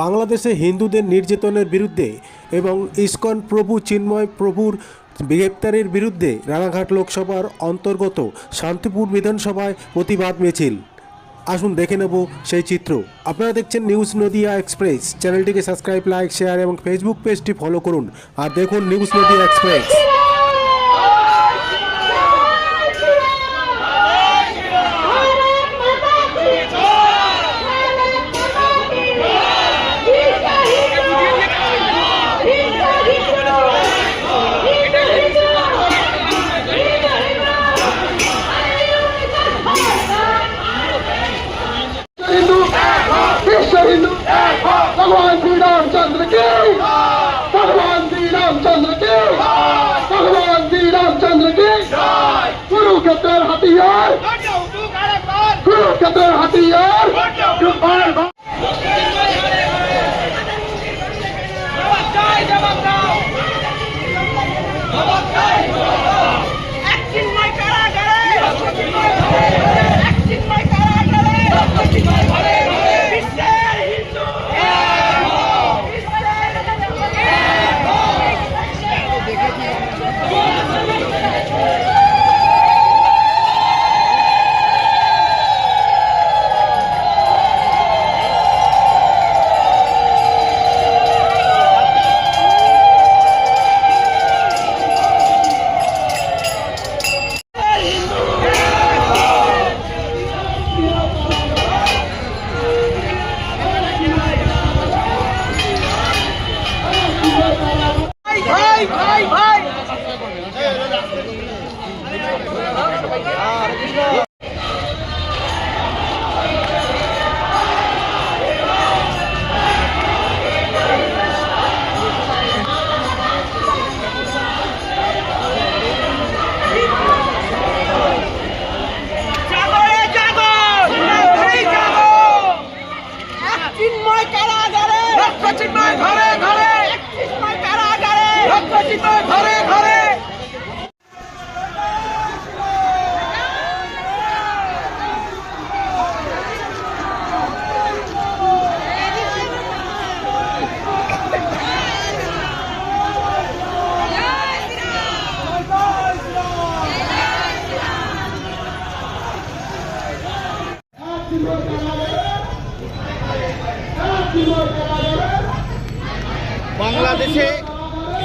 বাংলাদেশে হিন্দুদের নির্যাতনের বিরুদ্ধে এবং ইসকন প্রভু চিন্ময় প্রভুর গ্রেপ্তারের বিরুদ্ধে রানাঘাট লোকসভার অন্তর্গত শান্তিপুর বিধানসভায় প্রতিবাদ মিছিল। আসুন দেখে নেব সেই চিত্র। আপনারা দেখছেন নিউজ নদিয়া এক্সপ্রেস। চ্যানেলটিকে সাবস্ক্রাইব, লাইক, শেয়ার এবং ফেসবুক পেজটি ফলো করুন। আর দেখুন নিউজ নদিয়া এক্সপ্রেস। कुरुक्षेत्र हथियार कुरुक्षेत्र हथियार বাংলাদেশে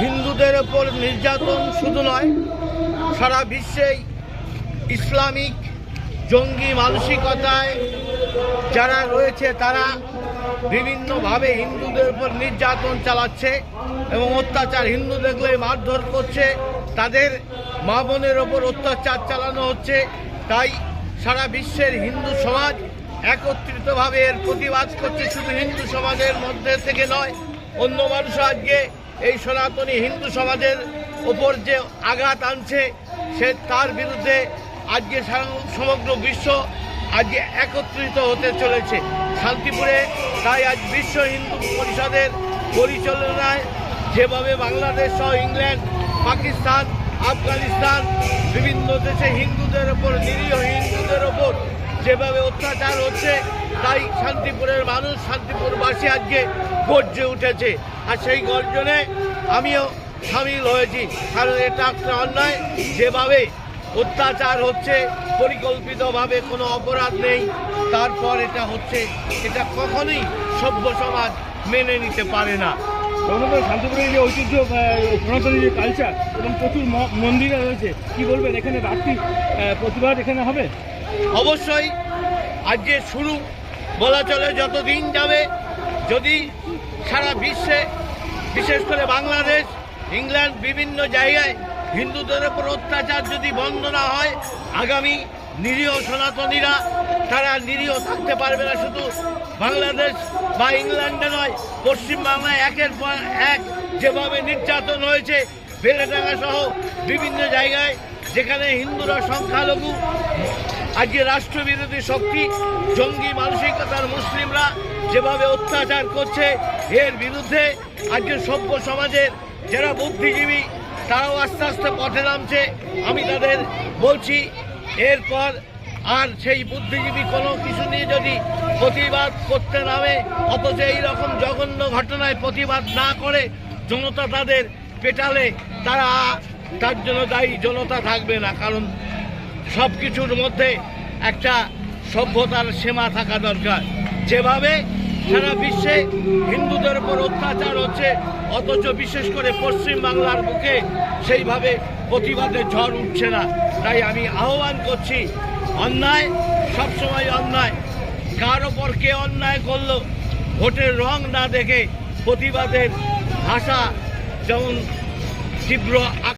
হিন্দুদের ওপর নির্যাতন শুধু নয়, সারা বিশ্বেই ইসলামিক জঙ্গি মানসিকতায় যারা রয়েছে, তারা বিভিন্নভাবে হিন্দুদের উপর নির্যাতন চালাচ্ছে এবং অত্যাচার হিন্দু দেখলে মারধর করছে। তাদের মা বোনের ওপর অত্যাচার চালানো হচ্ছে। তাই সারা বিশ্বের হিন্দু সমাজ একত্রিতভাবে এর প্রতিবাদ করছে শুধু হিন্দু সমাজের মধ্যে থেকে নয়, অন্য মানুষ আজকে এই সনাতনী হিন্দু সমাজের ওপর যে আঘাত আনছে, সে তার বিরুদ্ধে আজকে সমগ্র বিশ্ব আজকে একত্রিত হতে চলেছে। শান্তিপুরে তাই আজ বিশ্ব হিন্দু পরিষদের পরিচালনায় যেভাবে বাংলাদেশ সহ ইংল্যান্ড, পাকিস্তান, আফগানিস্তান, বিভিন্ন দেশে হিন্দুদের ওপর, নিরীহ হিন্দুদের ওপর যেভাবে অত্যাচার হচ্ছে, তাই শান্তিপুরের মানুষ, শান্তিপুরবাসী আজকে গর্জে উঠেছে। আর সেই গর্জনে আমিও সামিল হয়েছি। কারণ এটা একটা অন্যায়। যেভাবে অত্যাচার হচ্ছে, পরিকল্পিতভাবে কোনো অপরাধ নেই, তারপর এটা হচ্ছে, এটা কখনোই সভ্য সমাজ মেনে নিতে পারে না। শান্তিপুরের যে ঐতিহ্য সনাতনী যে কালচার এবং প্রচুর মন্দির রয়েছে, কি বলবেন? এখানে রাত্রি প্রতিবাদ এখানে হবে? অবশ্যই আজকে শুরু বলা চলে যত দিন যাবে, যদি সারা বিশ্বে, বিশেষ করে বাংলাদেশ, ইংল্যান্ড, বিভিন্ন জায়গায় হিন্দুদের উপর অত্যাচার যদি বন্ধ না হয়, আগামী নিরীহ সনাতনীরা তারা নিরীহ থাকতে পারবে না শুধু বাংলাদেশ বা ইংল্যান্ডে নয়, পশ্চিমবাংলায় একের পর এক যেভাবে নির্যাতন হয়েছে বেলেডাঙ্গা সহ বিভিন্ন জায়গায় যেখানে হিন্দুরা সংখ্যালঘু আজকে রাষ্ট্রবিরোধী শক্তি, জঙ্গি মানসিকতার মুসলিমরা যেভাবে অত্যাচার করছে, এর বিরুদ্ধে আজকে সভ্য সমাজের যারা বুদ্ধিজীবী, তারাও আস্তে আস্তে পথে নামছে। আমি তাদের বলছি, এরপর আর সেই বুদ্ধিজীবী কোনো কিছু নিয়ে যদি প্রতিবাদ করতে নামে, অথচ এইরকম জঘন্য ঘটনায় প্রতিবাদ না করে জনতা তাদের পেটালে, তারা তার জন্য দায়ী, জনতা থাকবে না। কারণ সব কিছুর মধ্যে একটা সভ্যতার সীমা থাকা দরকার। যেভাবে সারা বিশ্বে হিন্দুদের উপর অত্যাচার হচ্ছে, অথচ বিশেষ করে পশ্চিম বাংলার বুকে সেইভাবে প্রতিবাদের ঝড় উঠছে না। তাই আমি আহ্বান করছি, অন্যায়, সবসময় অন্যায়, কার ওপর কে অন্যায় করল, ভোটের রং না দেখে প্রতিবাদের ভাষা যেমন তীব্র